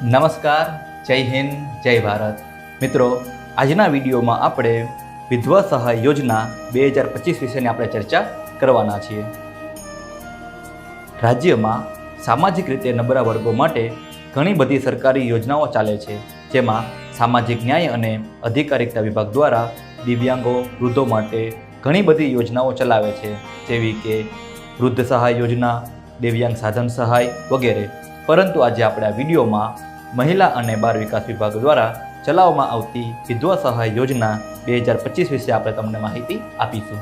નમસ્કાર, જય હિન્દ, જય ભારત. મિત્રો, આજના વિડીયોમાં આપણે વિધવા સહાય યોજના બે હજાર પચીસ વિશેની આપણે ચર્ચા કરવાના છીએ. રાજ્યમાં સામાજિક રીતે નબળા વર્ગો માટે ઘણી બધી સરકારી યોજનાઓ ચાલે છે, જેમાં સામાજિક ન્યાય અને અધિકારિકતા વિભાગ દ્વારા દિવ્યાંગો, વૃદ્ધો માટે ઘણી બધી યોજનાઓ ચલાવે છે, જેવી કે વૃદ્ધ સહાય યોજના, દિવ્યાંગ સાધન સહાય વગેરે. પરંતુ આજે આપણે આ વિડીયોમાં મહિલા અને બાળ વિકાસ વિભાગ દ્વારા ચલાવવામાં આવતી વિધવા સહાય યોજના બે હજાર પચીસ વિશે આપણે તમને માહિતી આપીશું.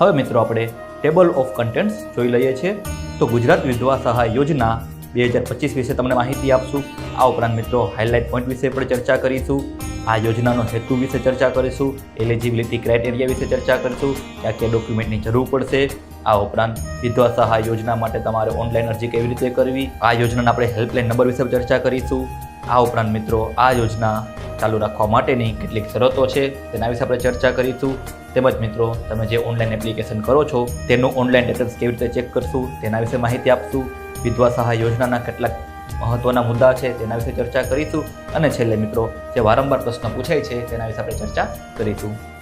હવે મિત્રો આપણે ટેબલ ઓફ કન્ટેન્ટ્સ જોઈ લઈએ છીએ. તો ગુજરાત વિધવા સહાય યોજના બે હજાર પચીસ વિશે તમને માહિતી આપશું. આ ઉપરાંત મિત્રો હાઇલાઇટ પોઈન્ટ વિશે પણ ચર્ચા કરીશું. આ યોજનાનો હેતુ વિશે ચર્ચા કરીશું. એલિજિબિલિટી ક્રાઇટેરિયા વિશે ચર્ચા કરીશું. ક્યાં ક્યાં ડોક્યુમેન્ટની જરૂર પડશે. આ ઉપરાંત વિધવા સહાય યોજના માટે તમારે ઓનલાઈન અરજી કેવી રીતે કરવી? આ યોજનાના આપણે હેલ્પલાઇન નંબર વિશે ચર્ચા કરીશું. આ ઉપરાંત મિત્રો, આ યોજના ચાલુ રાખવા માટેની કેટલીક શરતો છે, તેના વિશે આપણે ચર્ચા કરીશું. તેમજ મિત્રો, તમે જે ઓનલાઈન એપ્લિકેશન કરો છો, તેનું ઓનલાઈન સ્ટેટસ કેવી રીતે ચેક કરશું, તેના વિશે માહિતી આપશું. વિધવા સહાય યોજનાના કેટલાક મહત્વના મુદ્દા છે, તેના વિશે ચર્ચા કરીશું. અને છેલ્લે મિત્રો, જે વારંવાર પ્રશ્ન પૂછાય છે, તેના વિશે આપણે ચર્ચા કરીશું.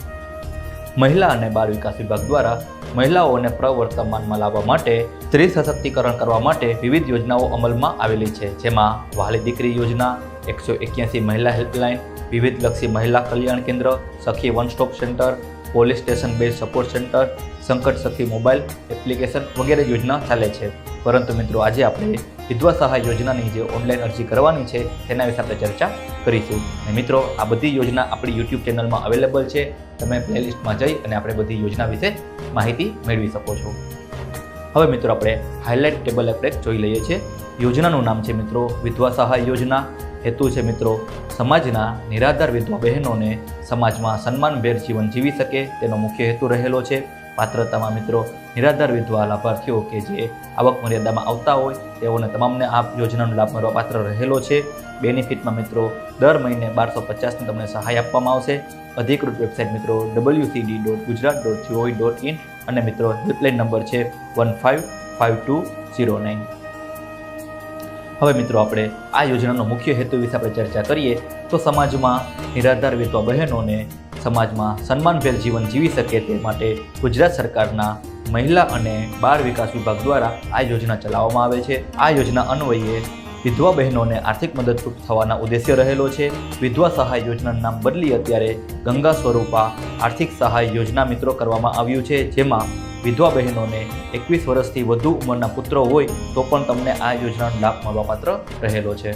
મહિલા અને બાળ વિકાસ વિભાગ દ્વારા મહિલાઓને પ્રવર્તમાનમાં લાવવા માટે સ્ત્રી સશક્તિકરણ કરવા માટે વિવિધ યોજનાઓ અમલમાં આવેલી છે. જેમાં વહાલી દીકરી યોજના, એકસો એક્યાસી મહિલા હેલ્પલાઇન, વિવિધલક્ષી મહિલા કલ્યાણ કેન્દ્ર, Sakhi one stop centre, police station base support centre, સંકટ સખી મોબાઈલ એપ્લિકેશન વગેરે યોજના ચાલે છે. પરંતુ મિત્રો, આજે આપણે વિધવા સહાય યોજનાની જે ઓનલાઈન અરજી કરવાની છે, તેના વિશે આપણે ચર્ચા કરીશું. અને મિત્રો, આ બધી યોજના આપણી યુટ્યુબ ચેનલમાં અવેલેબલ છે. તમે પ્લેલિસ્ટમાં જઈ અને આપણે બધી યોજના વિશે માહિતી મેળવી શકો છો. હવે મિત્રો, આપણે હાઇલાઇટ ટેબલ આપણે જોઈ લઈએ છીએ. યોજનાનું નામ છે મિત્રો, વિધવા સહાય યોજના. હેતુ છે મિત્રો, સમાજના નિરાધાર વિધવા બહેનોને સમાજમાં સન્માનભેર જીવન જીવી શકે. તેનો મુખ્ય હેતુ રહેલો છે. પાત્રતામાં મિત્રો નિરાધાર વિધવા લાભાર્થીઓ કે જે આવક મર્યાદામાં આવતા હોય, તેઓને તમામને આ યોજનાનો લાભ મળવા પાત્ર રહેલો છે. બેનિફિટમાં મિત્રો, દર મહિને બારસો પચાસની તમને સહાય આપવામાં આવશે. અધિકૃત વેબસાઇટ મિત્રો WCD dot Gujarat dot GOV dot in અને મિત્રો, હેલ્પલાઇન નંબર છે one five five two zero nine હવે મિત્રો, આપણે આ યોજનાનો મુખ્ય હેતુ વિશે આપણે ચર્ચા કરીએ, તો સમાજમાં નિરાધાર વિધવા બહેનોને સમાજમાં સન્માનભેર જીવન જીવી શકે તે માટે ગુજરાત સરકારના મહિલા અને બાળ વિકાસ વિભાગ દ્વારા આ યોજના ચલાવવામાં આવે છે. આ યોજના અન્વયે વિધવા બહેનોને આર્થિક મદદરૂપ થવાના ઉદ્દેશ્ય રહેલો છે. વિધવા સહાય યોજનાનું નામ બદલી અત્યારે ગંગા સ્વરૂપા આર્થિક સહાય યોજના મિત્રો કરવામાં આવ્યું છે. જેમાં વિધવા બહેનોને એકવીસ વર્ષથી વધુ ઉંમરના પુત્રો હોય તો પણ તમને આ યોજનાનો લાભ મળવાપાત્ર રહેલો છે.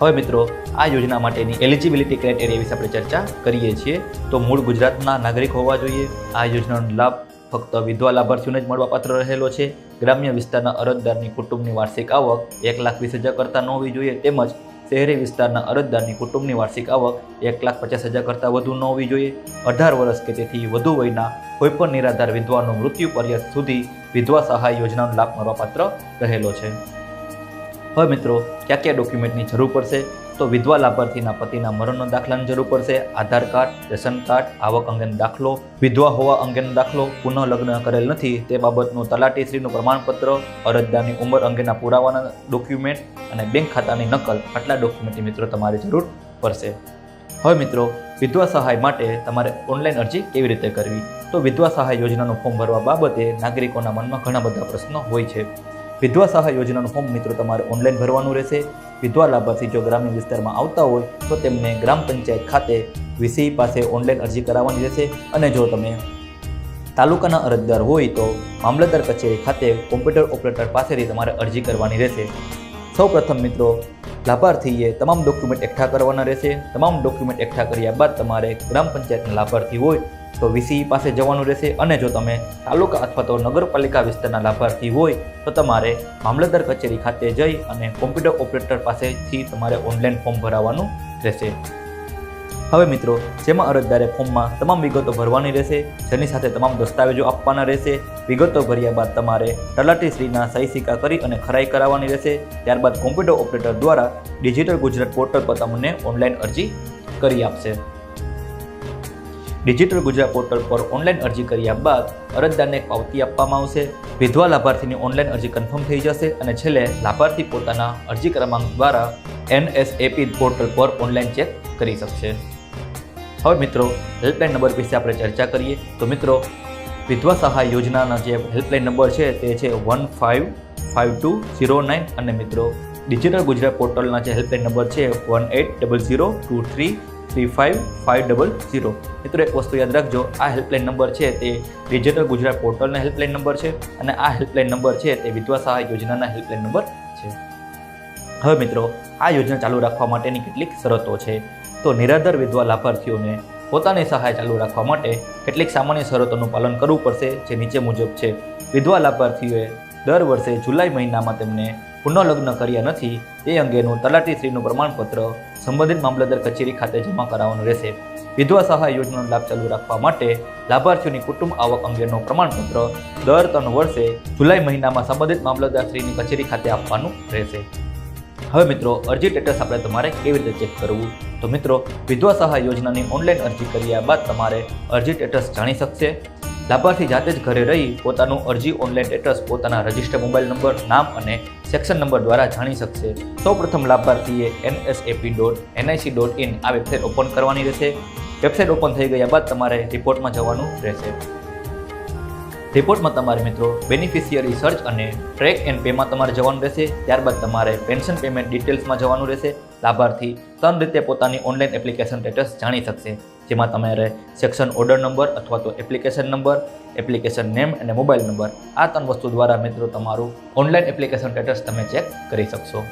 હવે મિત્રો, આ યોજના માટેની એલિજિબિલિટી ક્રાઇટેરિયા વિશે આપણે ચર્ચા કરીએ છીએ. તો મૂળ ગુજરાતના નાગરિક હોવા જોઈએ. આ યોજનાનો લાભ ફક્ત વિધવા લાભાર્થીઓને જ મળવાપાત્ર રહેલો છે. ગ્રામ્ય વિસ્તારના અરજદારની કુટુંબની વાર્ષિક આવક એક લાખ વીસ હજાર કરતાં ન હોવી જોઈએ. તેમજ શહેરી વિસ્તારના અરજદારની કુટુંબની વાર્ષિક આવક એક લાખ પચાસ હજાર કરતાં વધુ ન હોવી જોઈએ. અઢાર વર્ષ કે તેથી વધુ વયના કોઈપણ નિરાધાર વિધવાનો મૃત્યુ પર્યંત સુધી વિધવા સહાય યોજનાનો લાભ મળવાપાત્ર રહેલો છે. હવે મિત્રો, કયા કયા ડોક્યુમેન્ટની જરૂર પડશે? તો વિધવા લાભાર્થીના પતિના મરણનો દાખલાની જરૂર પડશે, આધાર કાર્ડ, રેશન કાર્ડ, આવક અંગેનો દાખલો, વિધવા હોવા અંગેનો દાખલો, પુનઃ લગ્ન કરેલ નથી તે બાબતનું તલાટીશ્રીનું પ્રમાણપત્ર, અરજદારની ઉંમર અંગેના પુરાવાના ડોક્યુમેન્ટ અને બેંક ખાતાની નકલ, આટલા ડોક્યુમેન્ટની મિત્રો તમારે જરૂર પડશે. હવે મિત્રો, વિધવા સહાય માટે તમારે ઓનલાઈન અરજી કેવી રીતે કરવી? તો વિધવા સહાય યોજનાનું ફોર્મ ભરવા બાબતે નાગરિકોના મનમાં ઘણા બધા પ્રશ્નો હોય છે. વિધવા સહાય યોજનાનું ફોર્મ મિત્રો તમારે ઓનલાઈન ભરવાનું રહેશે. વિધવા લાભાર્થી જો ગ્રામ્ય વિસ્તારમાં આવતા હોય, તો તેમને ગ્રામ પંચાયત ખાતે વીસી પાસે ઓનલાઈન અરજી કરાવવાની રહેશે. અને જો તમે તાલુકાના અરજદાર હોય, તો મામલતદાર કચેરી ખાતે કોમ્પ્યુટર ઓપરેટર પાસેથી તમારે અરજી કરવાની રહેશે. સૌ પ્રથમ મિત્રો, લાભાર્થીએ તમામ ડોક્યુમેન્ટ એકઠા કરવાના રહેશે. તમામ ડોક્યુમેન્ટ એકઠા કર્યા બાદ તમારે ગ્રામ પંચાયતના લાભાર્થી હોય તો વીસી પાસે જવાનું રહેશે અને જો તમે તાલુકા અથવા તો નગરપાલિકા વિસ્તારના લાભાર્થી હોય, તો તમારે મામલતદાર કચેરી ખાતે જઈ અને કોમ્પ્યુટર ઓપરેટર પાસેથી તમારે ઓનલાઈન ફોર્મ ભરાવવાનું રહેશે. હવે મિત્રો, જેમાં અરજદારે ફોર્મમાં તમામ વિગતો ભરવાની રહેશે, જેની સાથે તમામ દસ્તાવેજો આપવાના રહેશે, વિગતો ભર્યા બાદ તમારે તલાટીશ્રીના સહી સિક્કા કરી અને ખરાઈ કરાવવાની રહેશે, ત્યારબાદ કોમ્પ્યુટર ઓપરેટર દ્વારા ડિજિટલ ગુજરાત પોર્ટલ પર તમને ઓનલાઈન અરજી કરી આપશે. ડિજિટલ ગુજરાત પોર્ટલ પર ઓનલાઈન અરજી કર્યા બાદ અરજદારને એક પાવતી આપવામાં આવશે. વિધવા લાભાર્થીની ઓનલાઈન અરજી કન્ફર્મ થઈ જશે અને છેલ્લે લાભાર્થી પોતાના અરજી ક્રમાંક દ્વારા એનએસએપી પોર્ટલ પર ઓનલાઈન ચેક કરી શકશે. હવે મિત્રો હેલ્પલાઇન નંબર વિશે આપણે ચર્ચા કરીએ. તો મિત્રો, વિધવા સહાય યોજનાના જે હેલ્પલાઇન નંબર છે તે છે one five five two zero nine અને મિત્રો, ડિજિટલ ગુજરાત પોર્ટલના જે હેલ્પલાઇન નંબર છે one eight double zero two three three five five double zero મિત્રો, એક વસ્તુ યાદ રાખજો, આ હેલ્પલાઇન નંબર છે તે ડિજિટલ ગુજરાત પોર્ટલના હેલ્પલાઇન નંબર છે અને આ હેલ્પલાઇન નંબર છે તે વિધવા સહાય યોજનાના હેલ્પલાઇન નંબર છે. હવે મિત્રો, આ યોજના ચાલુ રાખવા માટેની કેટલીક શરતો છે. તો નિરાધાર વિધવા લાભાર્થીઓને પોતાની સહાય ચાલુ રાખવા માટે કેટલીક સામાન્ય શરતોનું પાલન કરવું પડશે, જે નીચે મુજબ છે. વિધવા લાભાર્થીઓએ દર વર્ષે જુલાઈ મહિનામાં તેમને પુનઃલગ્ન કર્યા નથી, તે અંગેનું તલાટીશ્રીનું પ્રમાણપત્ર સંબંધિત મામલતદાર કચેરી ખાતે જમા કરાવવાનું રહેશે. વિધવા સહાય યોજનાનો લાભ ચાલુ રાખવા માટે લાભાર્થીઓની કુટુંબ આવક અંગેનું પ્રમાણપત્ર દર ત્રણ વર્ષે જુલાઈ મહિનામાં સંબંધિત મામલતદારશ્રીની કચેરી ખાતે આપવાનું રહેશે. હવે મિત્રો, અરજી સ્ટેટસ આપણે તમારે કેવી રીતે ચેક કરવું? તો મિત્રો, વિધવા સહાય યોજનાની ઓનલાઈન અરજી કર્યા બાદ તમારે અરજી સ્ટેટસ જાણી શકશે. લાભાર્થી જાતે જ ઘરે રહી પોતાનું અરજી ઓનલાઈન સ્ટેટસ પોતાના રજિસ્ટર મોબાઈલ નંબર નામ અને સેક્શન નંબર દ્વારા જાણી શકશે. સૌપ્રથમ લાભાર્થીએ NSAP dot NIC dot in આ વેબસાઇટ ઓપન કરવાની રહેશે. વેબસાઇટ ઓપન થઈ ગયા બાદ તમારે રિપોર્ટમાં જવાનું રહેશે. રિપોર્ટમાં તમારે મિત્રો બેનિફિશિયરી સર્ચ અને ટ્રેક એન્ડ પેમાં તમારે જવાનું રહેશે. ત્યારબાદ તમારે પેન્શન પેમેન્ટ ડિટેલ્સમાં જવાનું રહેશે. લાભાર્થી ત્રણ રીતે પોતાની ઓનલાઈન એપ્લિકેશન સ્ટેટસ જાણી શકશે. જેમાં તમારે સેક્શન ઓર્ડર નંબર અથવા તો એપ્લિકેશન નંબર એપ્લિકેશન નેમ અને મોબાઈલ નંબર આ ત્રણ વસ્તુ દ્વારા મિત્રો તમારું ઓનલાઈન એપ્લિકેશન સ્ટેટસ તમે ચેક કરી શકશો.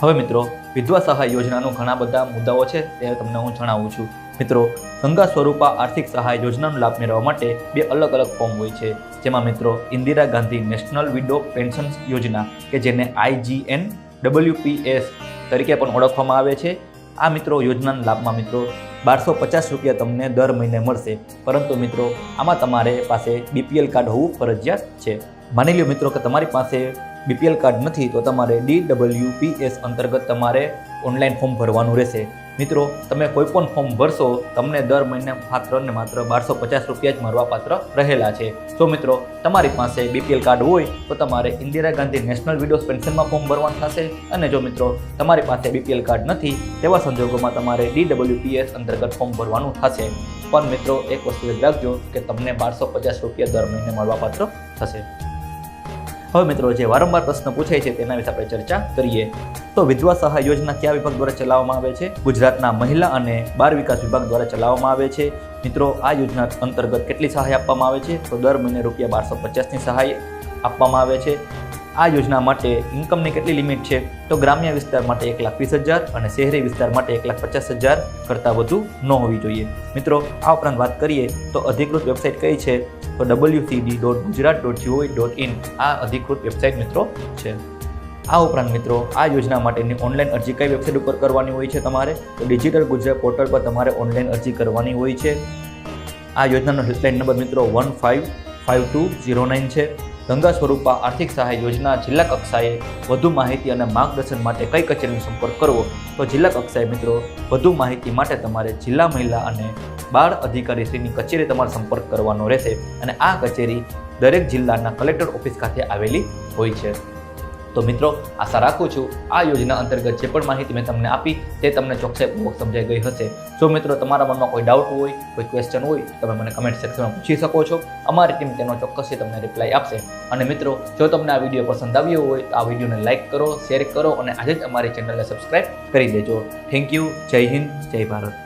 હવે મિત્રો, વિધવા સહાય યોજનાનું ઘણા બધા મુદ્દાઓ છે તે તમને હું જણાવું છું. મિત્રો, ગંગા સ્વરૂપા આર્થિક સહાય યોજનાનો લાભ મેળવવા માટે બે અલગ અલગ ફોર્મ હોય છે. જેમાં મિત્રો, Indira Gandhi national widow pension યોજના કે જેને આઈજીએન ડબલ્યુપીએસ તરીકે પણ ઓળખવામાં આવે છે. આ મિત્રો યોજનાના લાભમાં મિત્રો બારસો પચાસ રૂપિયા તમને દર મહિને મળશે. પરંતુ મિત્રો, આમાં તમારે પાસે બીપીએલ કાર્ડ હોવું ફરજિયાત છે. માની લ્યો મિત્રો કે તમારી પાસે બીપીએલ કાર્ડ નથી, તો તમારે ડી ડબલ્યુપીએસ અંતર્ગત તમારે ઓનલાઈન ફોર્મ ભરવાનું રહેશે. મિત્રો, તમે કોઈ પણ ફોર્મ ભરશો, તમને દર મહિને માત્ર ને માત્ર બારસો પચાસ રૂપિયા જ મળવાપાત્ર રહેલા છે. જો મિત્રો, તમારી પાસે બીપીએલ કાર્ડ હોય, તો તમારે ઇન્દિરા ગાંધી નેશનલ વિડોઝ પેન્શનમાં ફોર્મ ભરવાનું થશે. અને જો મિત્રો, તમારી પાસે બીપીએલ કાર્ડ નથી, તેવા સંજોગોમાં તમારે ડીડબલ્યુપીએસ અંતર્ગત ફોર્મ ભરવાનું થશે. પણ મિત્રો, એક વસ્તુ યાદ રાખજો કે તમને બારસો પચાસ રૂપિયા દર મહિને મળવા પાત્ર થશે. હવે મિત્રો, જે વારંવાર પ્રશ્ન પૂછાય છે તેના વિશે આપણે ચર્ચા કરીએ. તો વિધવા સહાય યોજના કયા વિભાગ દ્વારા ચલાવવામાં આવે છે? ગુજરાતના મહિલા અને બાળ વિકાસ વિભાગ દ્વારા ચલાવવામાં આવે છે. મિત્રો, આ યોજના અંતર્ગત કેટલી સહાય આપવામાં આવે છે? તો દર મહિને રૂપિયા બારસો પચાસની સહાય આપવામાં આવે છે. આ યોજના માટે ઇન્કમની કેટલી લિમિટ છે? તો ગ્રામ્ય વિસ્તાર માટે એક લાખ વીસ હજાર અને શહેરી વિસ્તાર માટે એક લાખ પચાસ હજાર કરતાં વધુ ન હોવી જોઈએ. મિત્રો, આ ઉપરાંત વાત કરીએ તો અધિકૃત વેબસાઇટ કઈ છે? તો WCD dot Gujarat dot GOV dot in આ અધિકૃત વેબસાઇટ મિત્રો છે. આ ઉપરાંત મિત્રો, આ યોજના માટેની ઓનલાઈન અરજી કઈ વેબસાઇટ ઉપર કરવાની હોય છે તમારે? તો ડિજિટલ ગુજરાત પોર્ટલ પર તમારે ઓનલાઈન અરજી કરવાની હોય છે. આ યોજનાનો હેલ્પલાઇન નંબર મિત્રો one five five two zero nine છે. ગંગા સ્વરૂપા આર્થિક સહાય યોજના જિલ્લા કક્ષાએ વધુ માહિતી અને માર્ગદર્શન માટે કઈ કચેરીનો સંપર્ક કરવો? તો જિલ્લા કક્ષાએ મિત્રો, વધુ માહિતી માટે તમારે જિલ્લા મહિલા અને બાળ અધિકારીશ્રીની કચેરી તમારે સંપર્ક કરવાનો રહેશે અને આ કચેરી દરેક જિલ્લાના કલેક્ટર ઓફિસ ખાતે આવેલી હોય છે. તો મિત્રો, આશા રાખું છું આ યોજના અંતર્ગત જે પણ માહિતી મેં તમને આપી તે તમને ચોકસાઈપૂર્વક સમજાઈ ગઈ હશે. જો મિત્રો તમારા મનમાં કોઈ ડાઉટ હોય, કોઈ ક્વેશ્ચન હોય, તમે મને કમેન્ટ સેક્શનમાં પૂછી શકો છો. અમારી ટીમ તેનો ચોક્કસથી તમને રિપ્લાય આપશે. અને મિત્રો, જો તમને આ વીડિયો પસંદ આવ્યો હોય, તો આ વિડીયોને લાઇક કરો શેર કરો અને આજે જ અમારી ચેનલને સબસ્ક્રાઈબ કરી દેજો. થેન્ક યુ જય હિન્દ, જય ભારત.